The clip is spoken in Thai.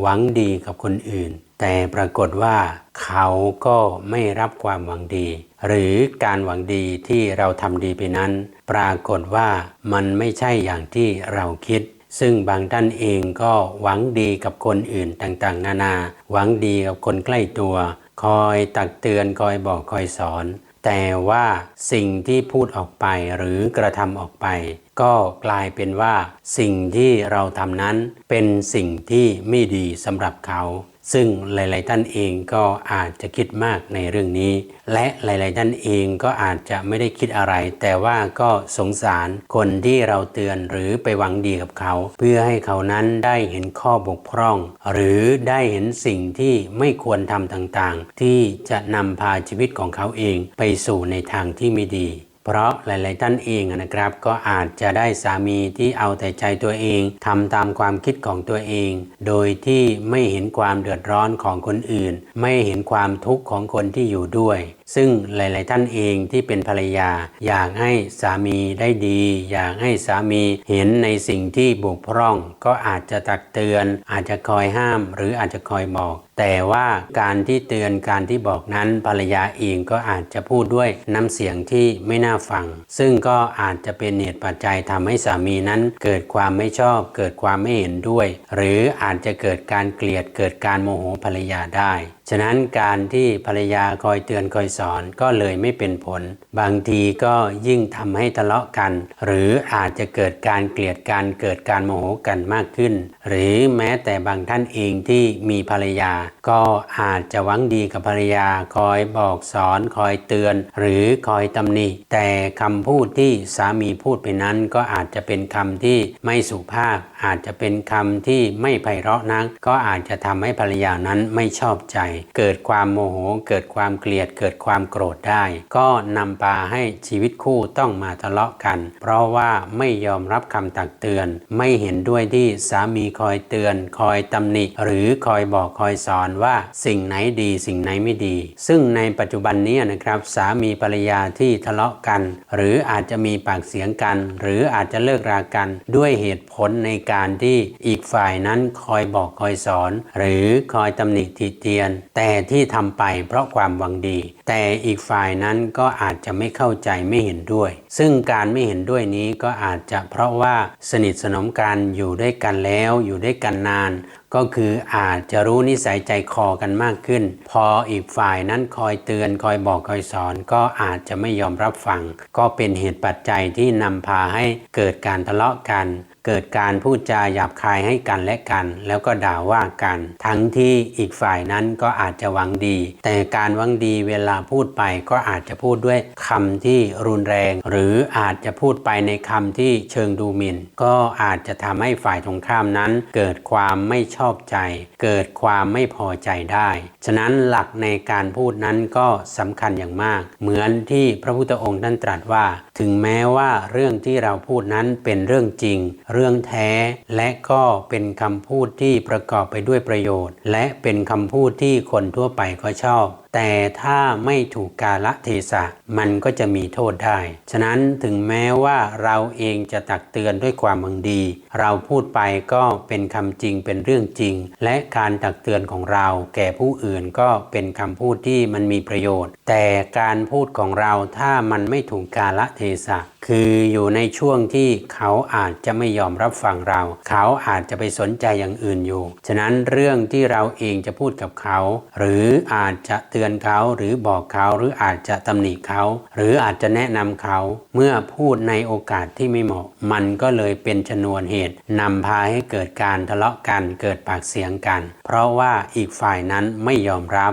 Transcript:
หวังดีกับคนอื่น แต่ปรากฏว่าเขาก็ไม่รับความหวังดี หรือการหวังดีที่เราทำดีไปนั้น ปรากฏว่ามันไม่ใช่อย่างที่เราคิดซึ่งบางท่านเองก็หวังดีกับคนอื่นต่างๆ นานา หวังดีกับคนใกล้ตัว คอยตักเตือนคอยบอกคอยสอน แต่ว่าสิ่งที่พูดออกไปหรือกระทำออกไป ก็กลายเป็นว่า สิ่งที่เราทำนั้นเป็นสิ่งที่ไม่ดีสำหรับเขา ซึ่งหลาย ๆ ท่านเองก็อาจจะคิดมากในเรื่องนี้ และหลาย ๆ ท่านเองก็อาจจะไม่ได้คิดอะไร แต่ว่าก็สงสารคนที่เราเตือนหรือไปหวังดีกับเขา เพื่อให้เขานั้นได้เห็นข้อบกพร่อง หรือได้เห็นสิ่งที่ไม่ควรทำต่าง ๆ ที่จะนำพาชีวิตของเขาเองไปสู่ในทางที่ไม่ดี เพราะหลาย ๆ ท่านเองนะครับ ก็อาจจะได้สามีที่เอาแต่ใจตัวเองทำตามความคิดของตัวเอง โดยที่ไม่เห็นความเดือดร้อนของคนอื่น ไม่เห็นความทุกข์ของคนที่อยู่ด้วย ซึ่งหลาย ๆ ท่านเองที่เป็นภรรยา อยากให้สามีได้ดี อยากให้สามีเห็นในสิ่งที่บกพร่อง ก็อาจจะตักเตือน อาจจะคอยห้าม หรืออาจจะคอยบอก แต่ว่าการที่เตือนการที่บอกนั้นภรรยาเองก็อาจจะพูดด้วยน้ำเสียงที่ไม่น่าฟัง ซึ่งก็อาจจะเป็นเหตุปัจจัยทำให้สามีนั้น เกิดความไม่ชอบ เกิดความไม่เห็นด้วย หรืออาจจะเกิดการเกลียดเกิดการโมโหภรรยาได้ฉะนั้นการที่ภรรยาคอยเตือนคอยสอนก็เลยไม่เป็นผล บางทีก็ยิ่งทำให้ทะเลาะกัน หรืออาจจะเกิดการเกลียดการเกิดการโมโหกันมากขึ้น หรือแม้แต่บางท่านเองที่มีภรรยาก็อาจจะหวังดีกับภรรยาคอยบอกสอนคอยเตือน หรือคอยตำหนิแต่คำพูดที่สามีพูดไปนั้น ก็อาจจะเป็นคำที่ไม่สุภาพ อาจจะเป็นคำที่ไม่ไพเราะนัก ก็อาจจะทำให้ภรรยานั้นไม่ชอบใจ เกิดความโมโห เกิดความเกลียด เกิดความโกรธได้ ก็นำพาให้ชีวิตคู่ต้องมาทะเลาะกัน เพราะว่าไม่ยอมรับคำตักเตือน ไม่เห็นด้วยที่สามีคอยเตือน คอยตำหนิหรือคอยบอกคอยสอนว่าสิ่งไหนดีสิ่งไหนไม่ดี ซึ่งในปัจจุบันนี้นะครับสามีภรรยาที่ทะเลาะกัน หรืออาจจะมีปากเสียงกัน หรืออาจจะเลิกรากัน ด้วยเหตุผลในการที่อีกฝ่ายนั้นคอยบอกคอยสอน หรือคอยตำหนิติเตียน แต่ที่ทำไปเพราะความหวังดี แต่อีกฝ่ายนั้นก็อาจจะไม่เข้าใจไม่เห็นด้วย ซึ่งการไม่เห็นด้วยนี้ก็อาจจะเพราะว่าสนิทสนมกันอยู่ด้วยกันแล้วอยู่ด้วยกันนาน ก็คืออาจจะรู้นิสัยใจคอกันมากขึ้น พออีกฝ่ายนั้นคอยเตือนคอยบอกคอยสอน ก็อาจจะไม่ยอมรับฟัง ก็เป็นเหตุปัจจัยที่นำพาให้เกิดการทะเลาะกัน เกิดการพูดจาหยาบคายให้กันและกัน แล้วก็ด่าว่ากัน ทั้งที่อีกฝ่ายนั้นก็อาจจะหวังดี แต่การหวังดีเวลาพูดไปก็อาจจะพูดด้วยคำที่รุนแรง หรืออาจจะพูดไปในคำที่เชิงดูหมิ่น ก็อาจจะทำให้ฝ่ายตรงข้ามนั้น เกิดความไม่ชอบใจ เกิดความไม่พอใจได้ ฉะนั้นหลักในการพูดนั้นก็สำคัญอย่างมาก เหมือนที่พระพุทธองค์ท่านตรัสว่า ถึงแม้ว่าเรื่องที่เราพูดนั้นเป็นเรื่องจริง เรื่องแท้ และก็เป็นคำพูดที่ประกอบไปด้วยประโยชน์ และเป็นคำพูดที่คนทั่วไปก็ชอบ แต่ถ้าไม่ถูกกาละเทศะมันก็จะมีโทษได้ ฉะนั้นถึงแม้ว่าเราเองจะตักเตือนด้วยความบังดี เราพูดไปก็เป็นคำจริงเป็นเรื่องจริง และการตักเตือนของเราแก่ผู้อื่นก็เป็นคำพูดที่มันมีประโยชน์ แต่การพูดของเราถ้ามันไม่ถูกกาละเทศะคืออยู่ในช่วงที่เขาอาจจะไม่ยอมรับฟังเรา เขาอาจจะไปสนใจอย่างอื่นอยู่ ฉะนั้นเรื่องที่เราเองจะพูดกับเขา หรืออาจจะเตือนเขาหรือบอกเขาหรืออาจจะตำหนิเขา หรืออาจจะแนะนำเขา เมื่อพูดในโอกาสที่ไม่เหมาะ มันก็เลยเป็นชนวนเหตุนำพาให้เกิดการทะเลาะกันเกิดปากเสียงกัน เพราะว่าอีกฝ่ายนั้นไม่ยอมรับ